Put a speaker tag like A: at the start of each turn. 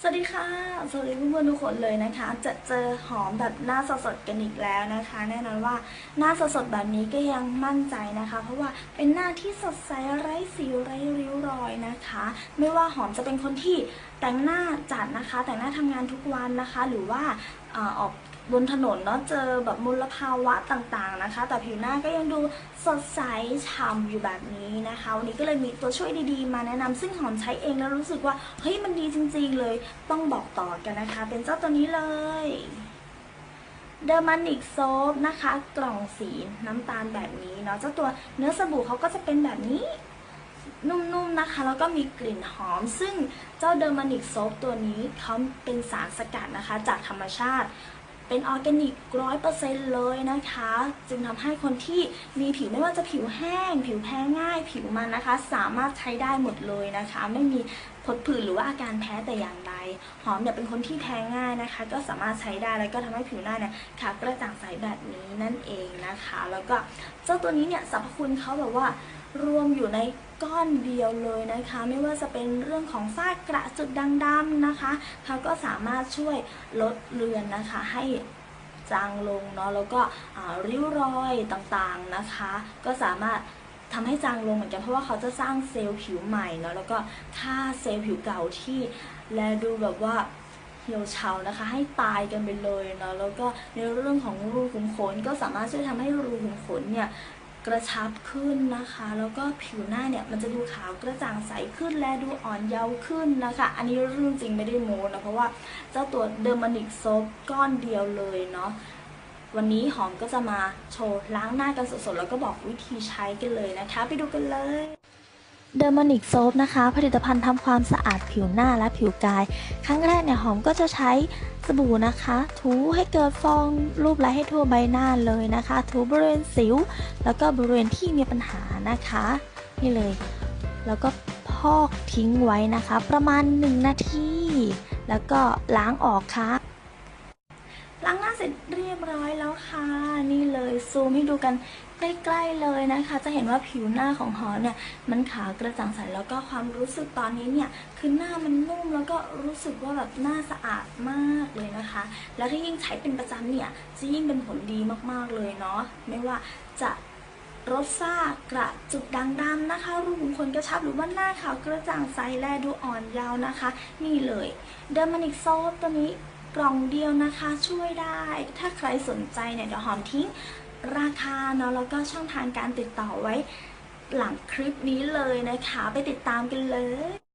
A: สวัสดีค่ะ สวัสดีเพื่อนๆทุกคนเลยนะคะ จะเจอหอมแบบหน้าสดๆกันอีกแล้วนะคะ แน่นอนว่าหน้าสดๆแบบนี้ก็ยังมั่นใจนะคะ เพราะว่าเป็นหน้าที่สดใสไร้สิวไร้ริ้วรอยนะคะ ไม่ว่าหอมจะเป็นคนที่แต่งหน้าจัดนะคะ แต่งหน้าทำงานทุกวันนะคะ หรือว่าออก บนถนนเนาะเจอแบบมลภาวะต่างๆนะคะ แต่ผิวหน้าก็ยังดูสดใสฉ่ำอยู่แบบนี้นะคะวันนี้ก็เลยมีตัวช่วยดีๆ มาแนะนำซึ่งหอมใช้เองแล้วรู้สึกว่าเฮ้ยมันดีจริง ๆ เลยต้องบอกต่อกันนะคะ เป็นเจ้าตัวนี้เลยเดอร์มานิกโซฟนะคะ กล่องสีน้ำตาลแบบนี้เนาะเจ้าตัวเนื้อสบู่เขาก็จะเป็นแบบนี้นุ่มๆนะคะ แล้วก็มีกลิ่นหอม ซึ่งเจ้าเดอร์มานิกโซฟตัวนี้เขาเป็นสารสกัดนะคะ จากธรรมชาติ เป็นออร์แกนิกร้อยเปอร์เซ็นต์เลยนะคะ จึงทำให้คนที่มีผิวไม่ว่าจะผิวแห้ง ผิวแพ้ง่าย ผิวมันนะคะ สามารถใช้ได้หมดเลยนะคะ ไม่มีผดผื่นหรือว่าอาการแพ้แต่อย่างใด หอมเนี่ยเป็นคนที่แพ้ง่ายนะคะ ก็สามารถใช้ได้แล้วก็ทำให้ผิวหน้าเนี่ยขาวกระจ่างใสแบบนี้นั่นเองนะคะ แล้วก็เจ้าตัวนี้เนี่ยสรรพคุณเขาแบบว่า รวมอยู่ในก้อนเดียวเลยนะคะ ไม่ว่าจะเป็นเรื่องของฝ้ากระจุดด่างดำนะคะเขาก็สามารถช่วยลดเลือนนะคะให้จางลงเนาะแล้วก็ริ้วรอยต่างๆนะคะ ก็สามารถทำให้จางลงเหมือนกันเพราะว่าเขาจะสร้างเซลล์ผิวใหม่เนาะแล้วก็ฆ่าเซลล์ผิวเก่าที่แลดูแบบว่าเหี่ยวเฉานะคะ ให้ตายกันไปเลยเนาะแล้วก็ในเรื่องของรูขุมขนก็สามารถช่วยทำให้รูขุมขนเนี่ย กระชับขึ้นนะคะ แล้วก็ผิวหน้าเนี่ยมันจะดูขาวกระจ่างใสขึ้นและดูอ่อนเยาว์ขึ้นนะคะ อันนี้เรื่องจริงไม่ได้โม้นะเพราะว่าเจ้าตัวเดอร์มานิกโซฟก้อนเดียวเลยเนาะวันนี้หอมก็จะมาโชว์ล้างหน้ากันสดๆ แล้วก็บอกวิธีใช้กันเลยนะคะ ไปดูกันเลยเดอร์มานิกโซฟนะคะ ผลิตภัณฑ์ทำความสะอาดผิวหน้าและผิวกาย ครั้งแรกเนี่ยหอมก็จะใช้ สบู่นะคะ ถูให้เกิดฟองรูปไล้ให้ทั่วใบหน้าเลยนะคะ ถูบริเวณสิว แล้วก็บริเวณที่มีปัญหานะคะ นี่เลย แล้วก็พอกทิ้งไว้นะคะ ประมาณ 1 นาที แล้วก็ล้างออกค่ะ ล้างหน้าเสร็จเรียบร้อยแล้วค่ะ นี่เลยซูมให้ดูกันใกล้ๆเลยนะคะ จะเห็นว่าผิวหน้าของหอเนี่ย มันขาวกระจ่างใสแล้วก็ความรู้สึกตอนนี้เนี่ย คือหน้ามันนุ่มแล้วก็รู้สึกว่าแบบหน้าสะอาดมากเลยนะคะ แล้วถ้ายิ่งใช้เป็นประจำเนี่ย จะยิ่งเป็นผลดีมากๆเลยเนาะไม่ว่าจะรสซ่ากระจุดด่างดำนะคะ รูขุมขนกระชับหรือว่าหน้าขาวกระจ่างใสแลดูอ่อนเยาว์นะคะ นี่เลยเดอร์มานิกโซฟตัวนี้ กล่องเดียวนะคะช่วยได้ ถ้าใครสนใจเนี่ยเดี๋ยวหอมทิ้งราคาเนาะแล้วก็ช่องทางการติดต่อไว้หลังคลิปนี้เลยนะคะ ไปติดตามกันเลย